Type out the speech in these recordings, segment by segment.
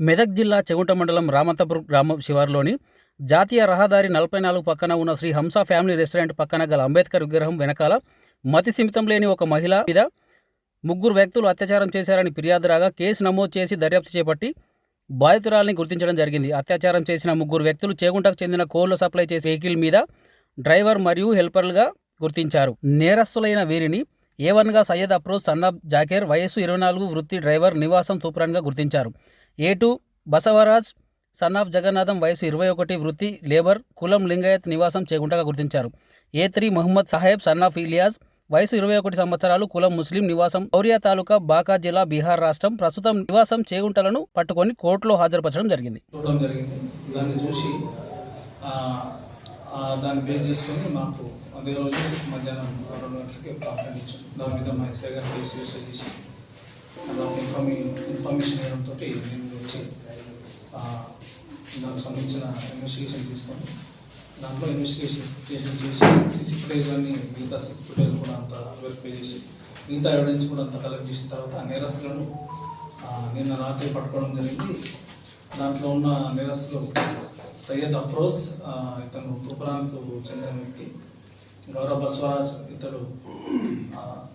మెదక్ జిల్లా చెగుంట మండలం రామంతపురం గ్రామం శివారులోని జాతీయ రహదారి నలభై నాలుగు పక్కన ఉన్న శ్రీ హంస ఫ్యామిలీ రెస్టారెంట్ పక్కన గల అంబేద్కర్ విగ్రహం వెనకాల మతి సిమితం లేని ఒక మహిళ మీద ముగ్గురు వ్యక్తులు అత్యాచారం చేశారని ఫిర్యాదు రాగా కేసు నమోదు చేసి దర్యాప్తు చేపట్టి బాధితురాలిని గుర్తించడం జరిగింది. అత్యాచారం చేసిన ముగ్గురు వ్యక్తులు చేగుంటకు చెందిన కోళ్ళు సప్లై చేసే వెహికల్ మీద డ్రైవర్ మరియు హెల్పర్లుగా గుర్తించారు. నేరస్తులైన వీరిని ఏవన్గా వన్గా సయ్యద్ అప్రోజ్ సన్నాబ్ జాకేర్ వయస్సు ఇరవై నాలుగు వృత్తి డ్రైవర్ నివాసం తూప్రాన్గా గుర్తించారు. A two Basavaraj son of Jagannatham వయసు ఇరవై ఒకటి వృత్తి లేబర్ కులం లింగాయత్ నివాసం చేగుంటగా గుర్తించారు. A three Mohammed Saheb son of Ilyas వయసు ఇరవై ఒకటి సంవత్సరాలు కులం ముస్లిం నివాసం ఔరియా తాలూకా బాకా జిల్లా బీహార్ రాష్ట్రం ప్రస్తుతం నివాసం చేగుంటలను పట్టుకొని కోర్టులో హాజరుపరచడం జరిగింది చూడడం జరిగింది దాన్ని చూసి ఆ, ఆ, దాన్ని బేస్ చేసుకొని మాకు అదే రోజు మధ్యాహ్నం రెండు గంటలకి ప్రారంభించాం ఇచ్చాం. దాని మీద మా ఎస్ఐ గారు కేసు రిజిస్టర్ చేసి దానికి ఇన్ఫర్మే ఇన్ఫర్మేషన్ ఇవ్వడంతో నేను వచ్చి దానికి సంబంధించిన ఇన్వెస్టిగేషన్ తీసుకొని దాంట్లో ఇన్వెస్టిగేషన్ చేసి సీసీ ఫుటేజ్ అన్ని మిగతా సీసీ ఫుటేజ్ కూడా అంత వెరిఫై చేసి మిగతా ఎవిడెన్స్ కూడా అంత కలెక్ట్ చేసిన తర్వాత ఆ నేరస్తులను నిన్న రాత్రి పట్టుకోవడం జరిగింది. దాంట్లో ఉన్న నేరస్తులు సయ్యద్ అఫ్రోజ్ ఇతను తూప్రాన్కు చెందిన వ్యక్తి. గౌరవ బస్వరాజ్ ఇతడు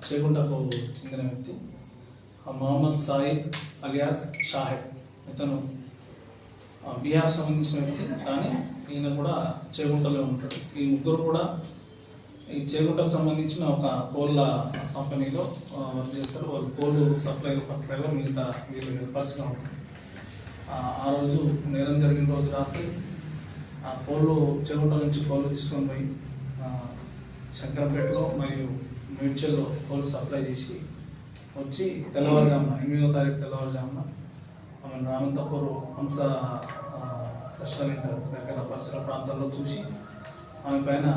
చేగుంటకు చెందిన వ్యక్తి. ఆ, మొహమ్మద్ సాయిద్ అలియాస్ షాహెబ్ ఇతను బీహార్ సంబంధించిన వ్యక్తి. కానీ ఈయన కూడా చేగుంటలో ఉంటాడు. ఈ ముగ్గురు కూడా ఈ చేగుంటకు సంబంధించిన ఒక కోళ్ళ కంపెనీలో వర్క్ చేస్తారు. వాళ్ళు కోళ్ళు సప్లై ఒక డ్రైవర్ మిగతా వీళ్ళు హెల్పర్స్గా ఉంటారు ఆ ఆ రోజు నేరం జరిగిన రోజు రాత్రి ఆ కోళ్ళు చెరువుట నుంచి కోళ్ళు తీసుకొని పోయి శంకరంపేటలో మరియు మేడ్చల్లో కోళ్ళు సప్లై చేసి వచ్చి తెల్లవారుజామున ఎనిమిదో తారీఖు తెల్లవారుజామున ఆమె రామంతపూర్ హంస రెస్టారెంట్ దగ్గర పరిసర ప్రాంతాల్లో చూసి ఆమె పైన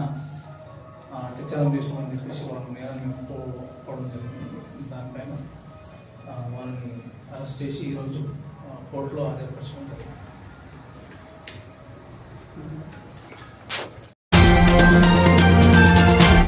అత్యాచారం చేసుకోమని చెప్పేసి వాళ్ళు నేరాన్ని ఒప్పుకోవడం జరిగింది. దానిపైన వాళ్ళని అరెస్ట్ చేసి ఈరోజు ఆ, హాజరుపరచడం జరిగింది. Thank you.